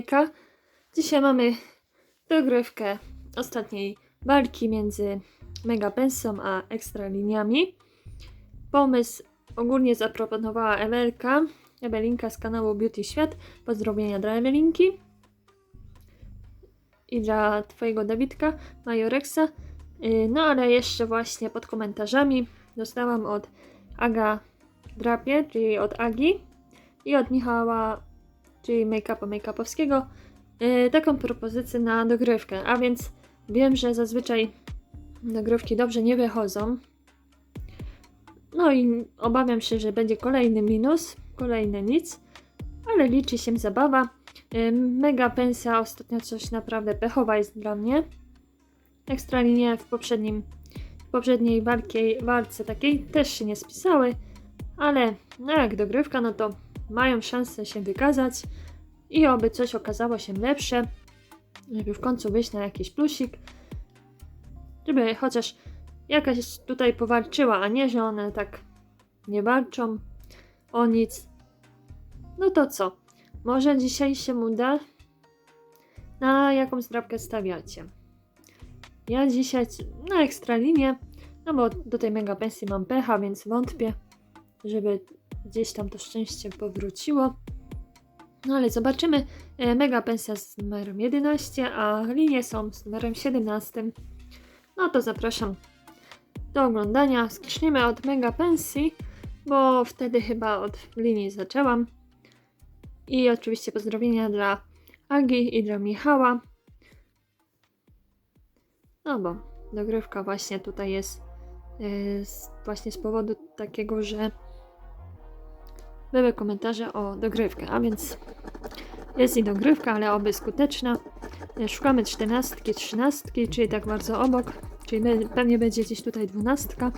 Majka. Dzisiaj mamy dogrywkę ostatniej walki między Mega Pensą a Ekstra Liniami. Pomysł ogólnie zaproponowała Ewelka, Ewelinka z kanału Beauty Świat. Pozdrowienia dla Ewelinki. I dla twojego Dawidka, Majoreksa. Yy, No ale jeszcze właśnie pod komentarzami dostałam od Aga Drapie, czyli od Agi i od Michała, czyli make-upa make-upowskiego, yy, taką propozycję na dogrywkę. A więc wiem, że zazwyczaj dogrywki dobrze nie wychodzą. No i obawiam się, że będzie kolejny minus, kolejne nic, ale liczy się zabawa. Yy, Mega pensja ostatnio coś naprawdę pechowa jest dla mnie. Ekstra linie w poprzednim, w poprzedniej walki, walce takiej też się nie spisały, ale no jak dogrywka, no to mają szansę się wykazać i oby coś okazało się lepsze, żeby w końcu wyjść na jakiś plusik, żeby chociaż jakaś tutaj powalczyła, a nie, że one tak nie walczą o nic. No to co? Może dzisiaj się uda? Na jaką zdrabkę stawiacie? Ja dzisiaj na ekstralinię, no bo do tej mega pensji mam pecha, więc wątpię, żeby gdzieś tam to szczęście powróciło. No ale zobaczymy. E, Mega pensja z numerem 11, a linie są z numerem 17. No to zapraszam do oglądania. Zaczniemy od mega pensji, bo wtedy chyba od linii zaczęłam. I oczywiście pozdrowienia dla Agi i dla Michała. No bo dogrywka właśnie tutaj jest z, właśnie z powodu takiego, że były komentarze o dogrywkę, a więc jest i dogrywka, ale oby skuteczna. Yy, Szukamy czternastki, trzynastki, czyli tak bardzo obok, czyli pewnie będzie gdzieś tutaj dwunastka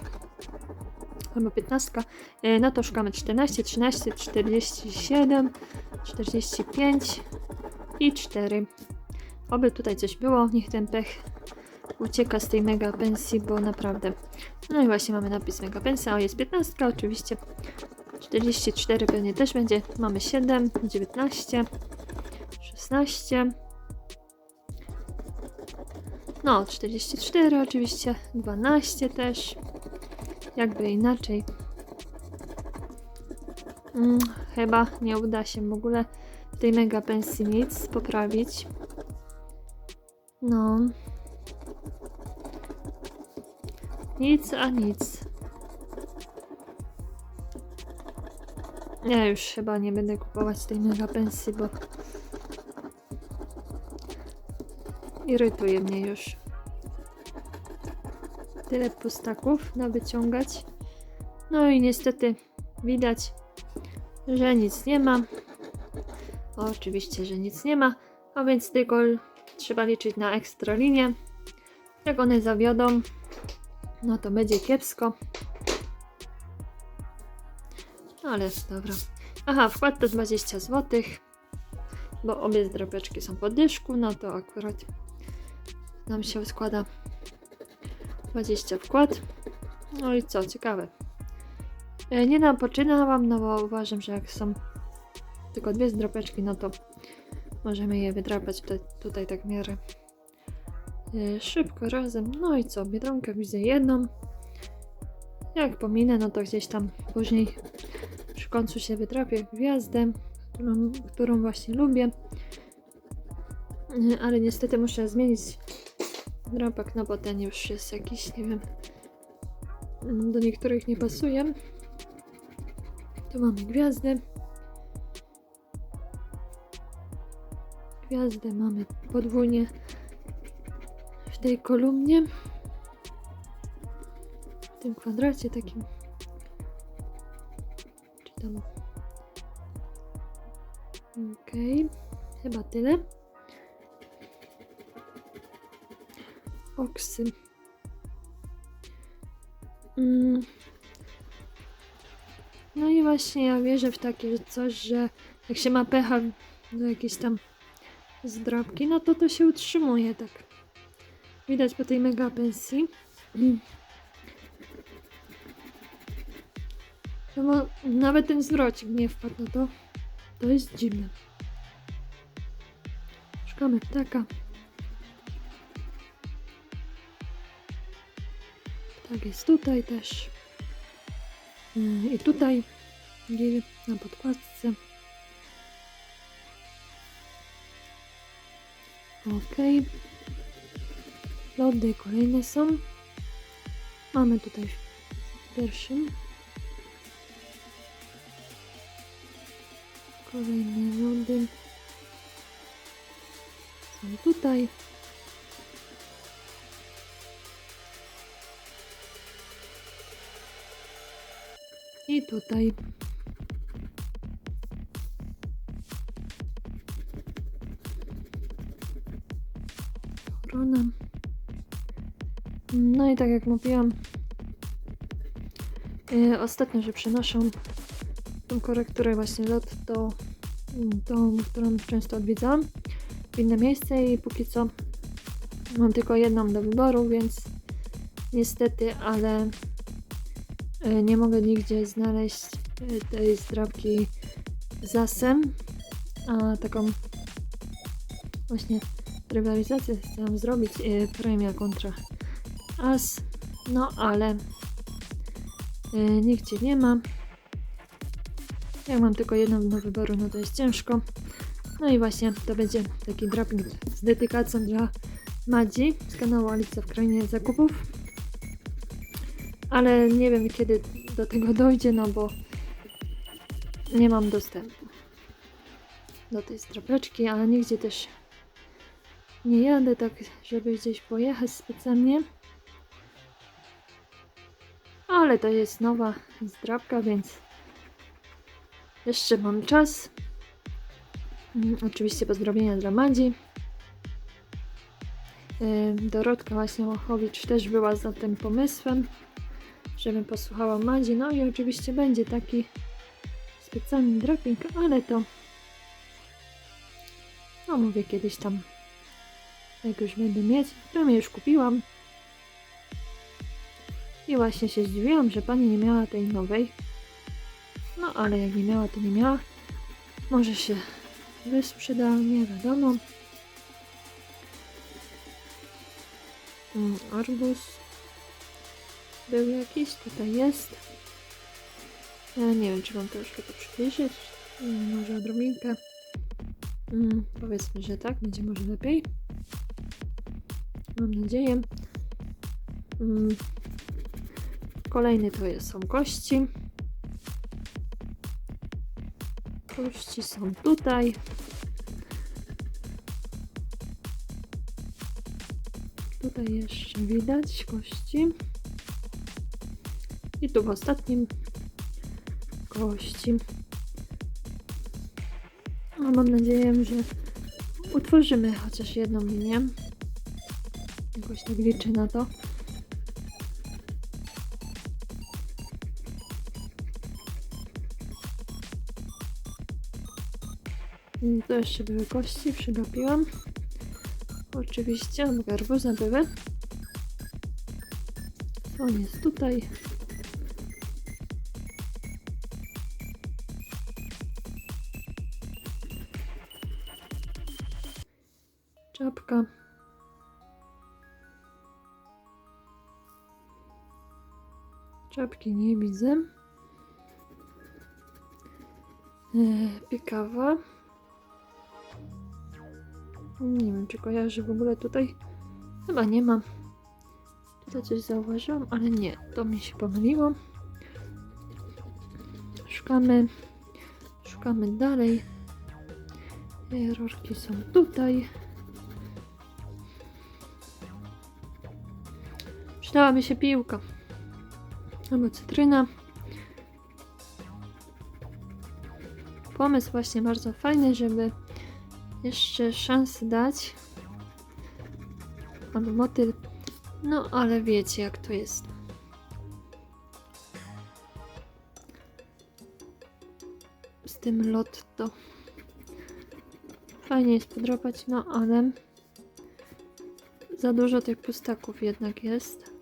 albo piętnastka. Yy, No to szukamy 14, 13, 47, 45 i 4. Oby tutaj coś było, niech ten pech ucieka z tej mega pensji, bo naprawdę. No i właśnie mamy napis mega pensja, o jest 15 oczywiście. 44 pewnie też będzie. Mamy 7, 19, 16. No, 44 oczywiście, 12 też. Jakby inaczej. Mm, chyba nie uda się w ogóle w tej mega pensji nic poprawić. No. Nic, a nic. Ja już chyba nie będę kupować tej mega pensji, bo irytuje mnie już. Tyle pustaków na wyciągać. No i niestety widać, że nic nie ma. Oczywiście, że nic nie ma, a więc tylko trzeba liczyć na ekstra linię. Jak one zawiodą, no to będzie kiepsko. Ale dobra. Aha, wkład to 20 zł. Bo obie zdrobeczki są po dyszku, no to akurat nam się składa 20 wkład. No i co, ciekawe. E, Nie napoczynałam, no bo uważam, że jak są tylko dwie zdrobeczki, no to możemy je wydrapać tutaj, tutaj tak w miarę e, szybko razem. No i co, biedronkę widzę jedną. Jak pominę, no to gdzieś tam później końcu się wytrapię gwiazdę, którą, którą właśnie lubię. E, Ale niestety muszę zmienić drapek, no bo ten już jest jakiś, nie wiem, do niektórych nie pasuje. Tu mamy gwiazdę. Gwiazdę mamy podwójnie w tej kolumnie. W tym kwadracie takim. Tam. Okej, chyba tyle. Oksy. Mm. No i właśnie ja wierzę w takie coś, że jak się ma pecha do jakiejś tam zdrabki, no to to się utrzymuje tak. Widać po tej mega pensji. Bo nawet ten zwrocik nie wpadł, no to, to jest dziwne. Szukamy ptaka. Tak jest tutaj też. Yy, I tutaj. Gil na podkładce. Ok. Lody kolejne są. Mamy tutaj w pierwszym. Kolejne lody. Są tutaj. I tutaj. Korona. No i tak jak mówiłam, yy, ostatnio, że przenoszę tą korekturę właśnie lot do mm, tą, którą często odwiedzam w inne miejsce i póki co mam tylko jedną do wyboru, więc niestety, ale y, nie mogę nigdzie znaleźć y, tej zdrabki zasem, a taką właśnie rywalizację chciałam zrobić y, premia kontra as, no ale nigdzie nie ma. Jak mam tylko jedną do wyboru, no to jest ciężko. No i właśnie to będzie taki dropnik z dedykacją dla Madzi z kanału Alicja w Krainie Zakupów. Ale nie wiem kiedy do tego dojdzie, no bo nie mam dostępu do tej strapeczki, ale nigdzie też nie jadę tak, żeby gdzieś pojechać specjalnie. Ale to jest nowa zdrabka, więc jeszcze mam czas. Mm, Oczywiście pozdrowienia dla Madzi. Dorotka właśnie Łachowicz też była za tym pomysłem, żebym posłuchała Madzi. No i oczywiście będzie taki specjalny dropping, ale to no mówię kiedyś tam jak już będę mieć. Premię już kupiłam. I właśnie się zdziwiłam, że pani nie miała tej nowej. No ale jak nie miała, to nie miała. Może się wysprzeda, nie wiadomo. Mm, arbuz był jakiś, tutaj jest. Nie wiem, czy mam troszkę to przybliżyć. Mm, Może odrobinkę. Mm, powiedzmy, że tak, będzie może lepiej. Mam nadzieję. Mm. Kolejny to jest, są kości. Kości są tutaj. Tutaj jeszcze widać kości. I tu w ostatnim kości. Mam nadzieję, że utworzymy chociaż jedną linię. Jakoś tak liczę na to. To jeszcze były kości, przygapiłam. Oczywiście, obok arbuza były. On jest tutaj. Czapka. Czapki nie widzę. Eee, Piekawa. Nie wiem, czy kojarzy w ogóle tutaj. Chyba nie ma. Tutaj coś zauważyłam, ale nie. To mi się pomyliło. Szukamy. Szukamy dalej. E, Rurki są tutaj. Przydałaby się piłka. Albo cytryna. Pomysł właśnie bardzo fajny, żeby jeszcze szansę dać. Albo motyl. No, ale wiecie jak to jest. Z tym lotto. Fajnie jest podropać, no ale za dużo tych pustaków jednak jest.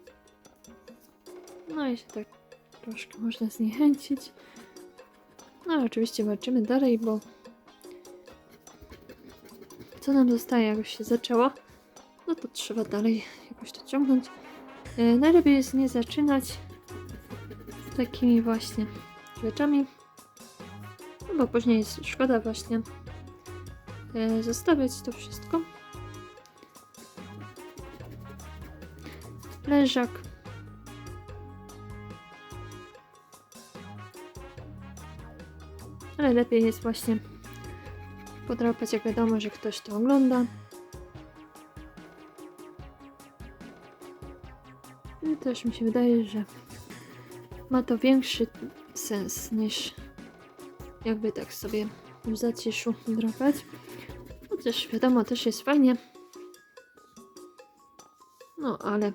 No i się tak troszkę można zniechęcić. No oczywiście walczymy dalej, bo Co nam zostaje, jak już się zaczęło? No to trzeba dalej jakoś to ciągnąć. E, najlepiej jest nie zaczynać takimi właśnie rzeczami, no bo później jest szkoda właśnie e, zostawiać to wszystko. Leżak. Ale lepiej jest właśnie podrapać, jak wiadomo, że ktoś to ogląda. I też mi się wydaje, że ma to większy sens niż jakby tak sobie w zaciszu drapać. Chociaż wiadomo, też jest fajnie. No, ale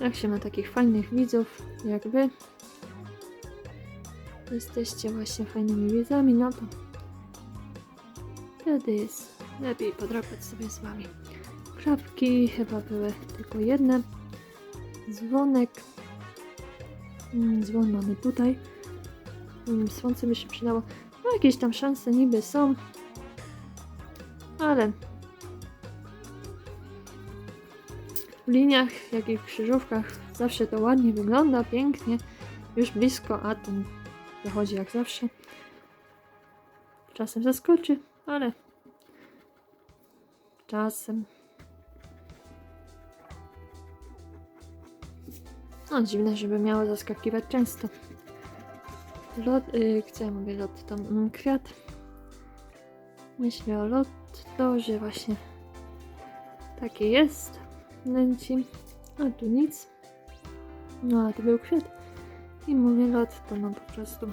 jak się ma takich fajnych widzów jak wy, jesteście właśnie fajnymi widzami, no to wtedy jest lepiej podrapać sobie z wami. Klapki chyba były tylko jedne. Dzwonek. Mm, Dzwon mamy tutaj. Mm, Słońce by się przydało. No jakieś tam szanse niby są. Ale w liniach, jak i w krzyżówkach zawsze to ładnie wygląda, pięknie. Już blisko, a ten dochodzi jak zawsze. Czasem zaskoczy, ale czasem. No dziwne, żeby miało zaskakiwać często. Lot, yy, co ja mówię, lot to mm, kwiat. Myślę o lot, to że właśnie takie jest. Nęci. A tu nic. No a to był kwiat. I mówię lot, to no po prostu.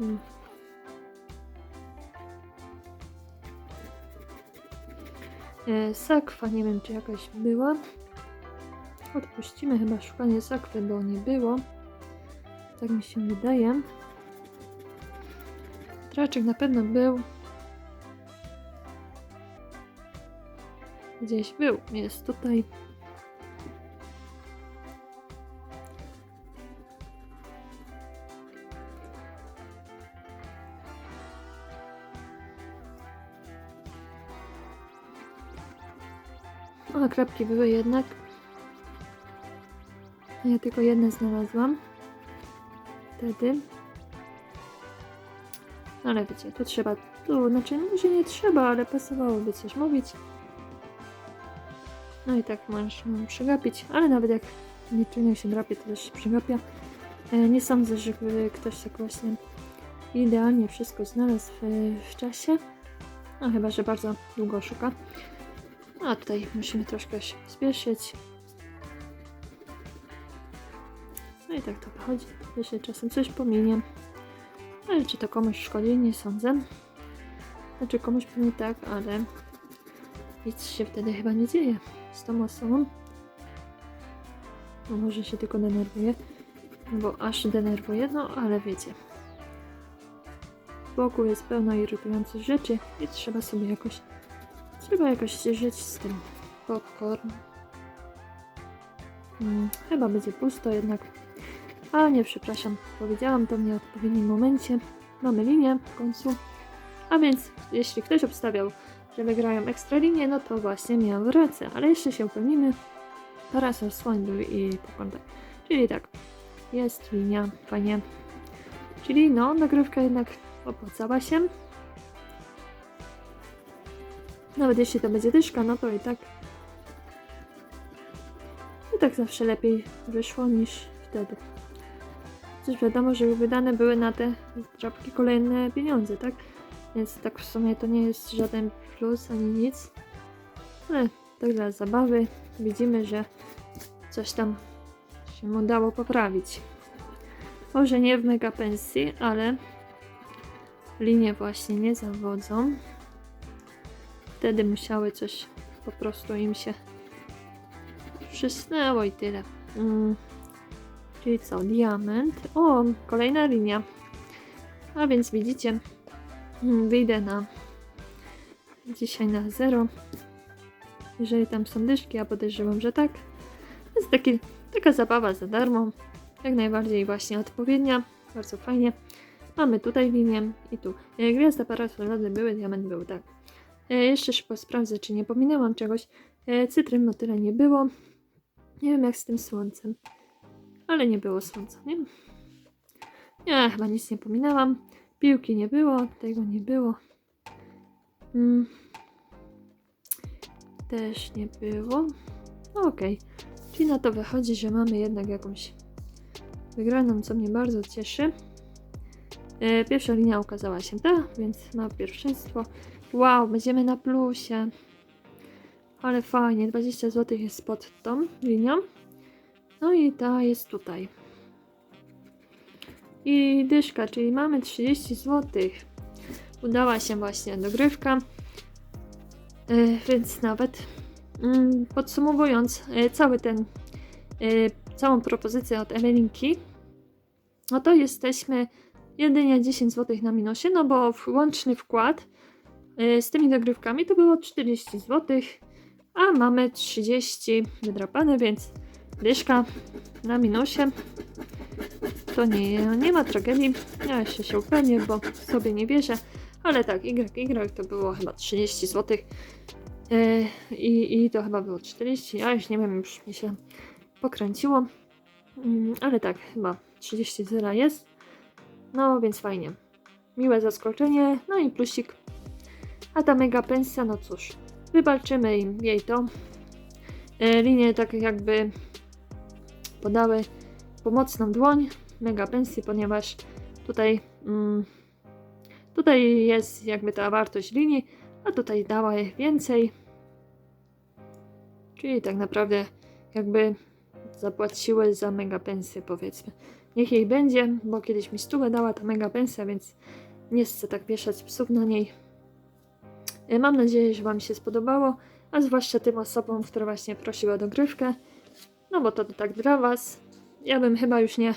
Mm. E, sakwa, nie wiem czy jakaś była. Odpuścimy chyba szukanie sakwy, bo nie było. Tak mi się wydaje. Traczek na pewno był. Gdzieś był. Jest tutaj. O, krapki były jednak. Ja tylko jedne znalazłam. Wtedy. Ale wiecie, tu trzeba, tu, znaczy może nie trzeba, ale pasowałoby coś mówić. No i tak możesz mam przegapić, ale nawet jak nieczynnie się drapie, to też się przegapia. E, nie sądzę, żeby ktoś tak właśnie idealnie wszystko znalazł w, w czasie. No chyba, że bardzo długo szuka. No a tutaj musimy troszkę się spieszyć. No i tak to wychodzi, że się czasem coś pominie. Ale czy to komuś szkodzi? Nie sądzę. Znaczy komuś pewnie tak, ale nic się wtedy chyba nie dzieje z tą osobą. No może się tylko denerwuje, bo aż denerwuje, no ale wiecie. Wokół jest pełno irytujących rzeczy i trzeba sobie jakoś, trzeba jakoś żyć z tym. Popcorn. Hmm, chyba będzie pusto jednak. A nie, przepraszam, powiedziałam to w nieodpowiednim momencie. Mamy linię w końcu. A więc, jeśli ktoś obstawiał, że wygrają ekstra linię, no to właśnie miał rację. Ale jeszcze się upewnimy. Parasol, słoń był i pokątek. Czyli tak, jest linia, fajnie. Czyli no, nagrywka jednak opłacała się. Nawet jeśli to będzie dyszka, no to i tak i tak zawsze lepiej wyszło niż wtedy. Też wiadomo, że wydane były na te drapki kolejne pieniądze, tak? Więc tak w sumie to nie jest żaden plus ani nic. Ale tak dla zabawy widzimy, że coś tam się udało poprawić. Może nie w mega pensji, ale linie właśnie nie zawodzą. Wtedy musiały coś po prostu im się przysnęło i tyle. Mm. Czyli co? Diament. O, kolejna linia. A więc widzicie, mm, wyjdę na dzisiaj na zero. Jeżeli tam są dyszki, a podejrzewam, że tak. To jest taki, taka zabawa za darmo. Jak najbardziej właśnie odpowiednia. Bardzo fajnie. Mamy tutaj linię i tu. E, Gwiazda, parasol, lody były, diament był, tak. E, Jeszcze szybko sprawdzę, czy nie pominęłam czegoś. E, Cytryn motyla nie było. Nie wiem jak z tym słońcem. Ale nie było słońca, nie? Nie, chyba nic nie pominęłam. Piłki nie było, tego nie było. Mm. Też nie było. No Okej. Czyli na to wychodzi, że mamy jednak jakąś wygraną, co mnie bardzo cieszy. E, Pierwsza linia ukazała się ta, więc ma pierwszeństwo. Wow, będziemy na plusie. Ale fajnie, 20 zł jest pod tą linią. No i ta jest tutaj. I dyszka, czyli mamy 30 zł. Udała się właśnie dogrywka. E, więc nawet mm, podsumowując e, cały ten, e, całą propozycję od Ewelinki, no to jesteśmy jedynie 10 zł na minusie, no bo łączny wkład z tymi dogrywkami to było 40 zł, a mamy 30 wydrapane, więc dyszka na minusie. To nie, nie ma tragedii. Ja jeszcze się upewnię, bo sobie nie wierzę. Ale tak, YY to było chyba 30 zł. Yy, i, I to chyba było 40. Ja już nie wiem, już mi się pokręciło. Mm, ale tak, chyba 30 zera jest. No więc fajnie. Miłe zaskoczenie, no i plusik. A ta mega pensja, no cóż, wywalczymy im jej to. Yy, linie tak jakby podały pomocną dłoń mega pensji, ponieważ tutaj mm, tutaj jest jakby ta wartość linii, a tutaj dała ich więcej. Czyli tak naprawdę jakby zapłaciły za mega pensję powiedzmy. Niech jej będzie, bo kiedyś mi stówę dała ta mega pensja, więc nie chcę tak wieszać psów na niej. E, Mam nadzieję, że Wam się spodobało, a zwłaszcza tym osobom, które właśnie prosiły o dogrywkę. No bo to tak dla Was. Ja bym chyba już nie,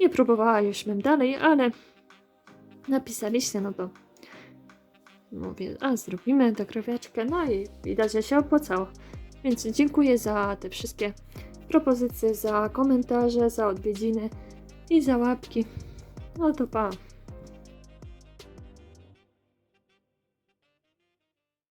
nie próbowała już bym dalej, ale napisaliście, no to mówię, a zrobimy dogrywiaczkę, no i widać, że się opłacało. Więc dziękuję za te wszystkie propozycje, za komentarze, za odwiedziny i za łapki. No to pa.